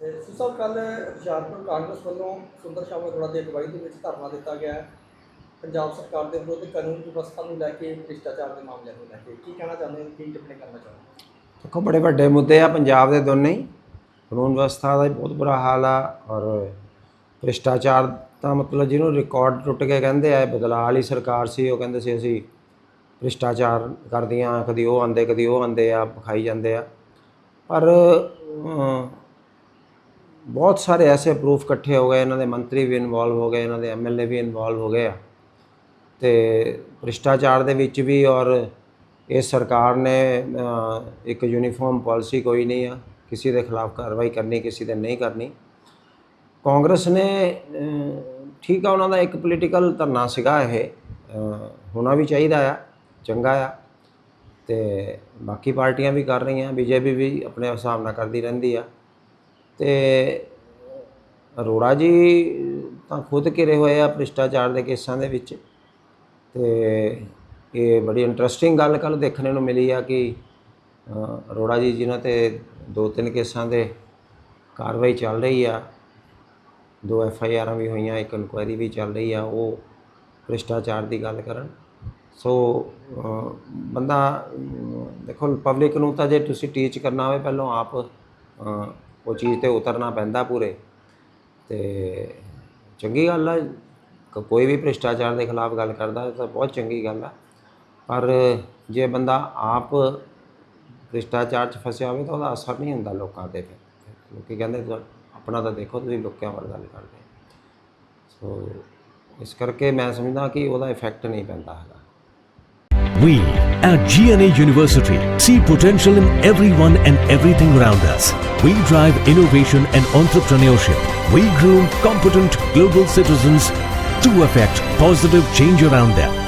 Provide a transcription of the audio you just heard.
ਸੁਸਲ ਕੱਲ ਹੁਸ਼ਿਆਰਪੁਰ ਕਾਂਗਰਸ ਵੱਲੋਂ ਸੁੰਦਰ ਸ਼ਾਮ ਅਰੋੜਾ ਦੀ ਅਗਵਾਈ ਦੇ ਵਿੱਚ ਧਰਨਾ ਦਿੱਤਾ ਗਿਆ ਹੈ। ਪੰਜਾਬ ਸਰਕਾਰ ਦੇ ਵਿਰੁੱਧ ਕਾਨੂੰਨ ਵਿਵਸਥਾ ਨੂੰ ਲੈ ਕੇ, ਭ੍ਰਿਸ਼ਟਾਚਾਰ ਦੇ ਮਾਮਲਿਆਂ ਨੂੰ ਲੈ ਕੇ ਕੀ ਕਹਿਣਾ ਚਾਹੁੰਦੇ ਹੋ? ਕੀ ਟਿੱਪਣੀ ਕਰਨਾ ਚਾਹੁੰਦੇ ਹੋ? ਦੇਖੋ, ਬੜੇ ਵੱਡੇ ਮੁੱਦੇ ਆ ਪੰਜਾਬ ਦੇ ਦੋਨੇ ਹੀ। ਕਾਨੂੰਨ ਵਿਵਸਥਾ ਦਾ ਬਹੁਤ ਬੁਰਾ ਹਾਲ ਆ ਔਰ ਭ੍ਰਿਸ਼ਟਾਚਾਰ ਤਾਂ ਮਤਲਬ ਜਿਹਨੂੰ ਰਿਕਾਰਡ ਟੁੱਟ ਕੇ ਕਹਿੰਦੇ ਆ ਬਦਲਾਅ ਵਾਲੀ ਸਰਕਾਰ ਸੀ, ਉਹ ਕਹਿੰਦੇ ਸੀ ਅਸੀਂ ਭ੍ਰਿਸ਼ਟਾਚਾਰ ਕਰਦੀਆਂ, ਕਦੀ ਉਹ ਆਂਦੇ ਕਦੀ ਉਹ ਆਂਦੇ ਆ ਖਾਈ ਜਾਂਦੇ ਆ। ਪਰ ਬਹੁਤ ਸਾਰੇ ਐਸੇ ਪ੍ਰੂਫ ਇਕੱਠੇ ਹੋ ਗਏ, ਇਹਨਾਂ ਦੇ ਮੰਤਰੀ ਵੀ ਇਨਵੋਲਵ ਹੋ ਗਏ, ਇਹਨਾਂ ਦੇ ਐਮਐਲਏ ਵੀ ਇਨਵੋਲਵ ਹੋ ਗਏ ਆ। ਤੇ ਭ੍ਰਿਸ਼ਟਾਚਾਰ ਦੇ ਵਿੱਚ ਵੀ ਔਰ ਇਹ ਸਰਕਾਰ ਨੇ ਇੱਕ ਯੂਨੀਫਾਰਮ ਪਾਲਿਸੀ ਕੋਈ ਨਹੀਂ ਆ, ਕਿਸੇ ਦੇ ਖਿਲਾਫ ਕਾਰਵਾਈ ਕਰਨੀ, ਕਿਸੇ ਦੇ ਨਹੀਂ ਕਰਨੀ। ਕਾਂਗਰਸ ਨੇ ਠੀਕ ਆ, ਉਹਨਾਂ ਦਾ ਇੱਕ ਪੋਲੀਟੀਕਲ ਧਰਨਾ ਸੀਗਾ ਇਹ ਹੋਣਾ ਵੀ ਚਾਹੀਦਾ ਆ, ਚੰਗਾ ਆ। ਤੇ ਬਾਕੀ ਪਾਰਟੀਆਂ ਵੀ ਕਰ ਰਹੀਆਂ, ਬੀਜੇਪੀ ਵੀ ਆਪਣੇ ਹਿਸਾਬ ਨਾਲ ਕਰਦੀ ਰਹਿੰਦੀ ਆ। ਤੇ ਅਰੋੜਾ ਜੀ ਤਾਂ ਖੁਦ ਘਿਰੇ ਹੋਏ ਆ ਭ੍ਰਿਸ਼ਟਾਚਾਰ ਦੇ ਕੇਸਾਂ ਦੇ ਵਿੱਚ ਤੇ ਇਹ ਬੜੀ ਇੰਟਰਸਟਿੰਗ ਗੱਲ ਕੱਲ ਦੇਖਣ ਨੂੰ ਮਿਲੀ ਆ ਕਿ ਅਰੋੜਾ ਜੀ ਜਿਨ੍ਹਾਂ ਤੇ ਦੋ ਤਿੰਨ ਕੇਸਾਂ ਦੇ ਕਾਰਵਾਈ ਚੱਲ ਰਹੀ ਆ, ਦੋ ਐਫ ਆਈ ਆਰਾਂ ਵੀ ਹੋਈਆਂ, ਇੱਕ ਇਨਕੁਆਇਰੀ ਵੀ ਚੱਲ ਰਹੀ ਆ, ਉਹ ਭ੍ਰਿਸ਼ਟਾਚਾਰ ਦੀ ਗੱਲ ਕਰਨ। ਸੋ ਬੰਦਾ ਦੇਖੋ ਪਬਲਿਕ ਨੂੰ ਤਾਂ ਜੇ ਤੁਸੀਂ ਟੀਚ ਕਰਨਾ ਹੋਵੇ, ਪਹਿਲਾਂ ਆਪ ਉਹ ਚੀਜ਼ ਤੇ ਉਤਰਨਾ ਪੈਂਦਾ ਪੂਰੇ। ਤੇ ਚੰਗੀ ਗੱਲ ਆ। ਕ- ਕੋਈ ਵੀ ਭ੍ਰਿਸ਼ਟਾਚਾਰ ਦੇ ਖਿਲਾਫ ਗੱਲ ਕਰਦਾ ਤਾਂ ਬਹੁਤ ਚੰਗੀ ਗੱਲ ਆ। ਪਰ ਜੇ ਬੰਦਾ ਆਪ ਭ੍ਰਿਸ਼ਟਾਚਾਰ 'ਚ ਫਸਿਆ ਹੋਵੇ ਤਾਂ ਉਹਦਾ ਅਸਰ ਨਹੀਂ ਹੁੰਦਾ ਲੋਕਾਂ ਤੇ ਫਿਰ। ਲੋਕੀ ਕਹਿੰਦੇ ਤੁਹਾ- ਆਪਣਾ ਤਾਂ ਦੇਖੋ, ਤੁਸੀਂ ਲੋਕਾਂ ਵੱਲ ਗੱਲ ਕਰਦੇ ਸੋ ਇਸ ਕਰਕੇ ਮੈਂ ਸਮਝਦਾ ਕਿ ਉਹਦਾ ਇਫੈਕਟ ਨਹੀਂ ਪੈਂਦਾ ਹੈਗਾ। We at GNA University see potential in everyone and everything around us. We drive innovation and entrepreneurship. We groom competent global citizens to affect positive change around them.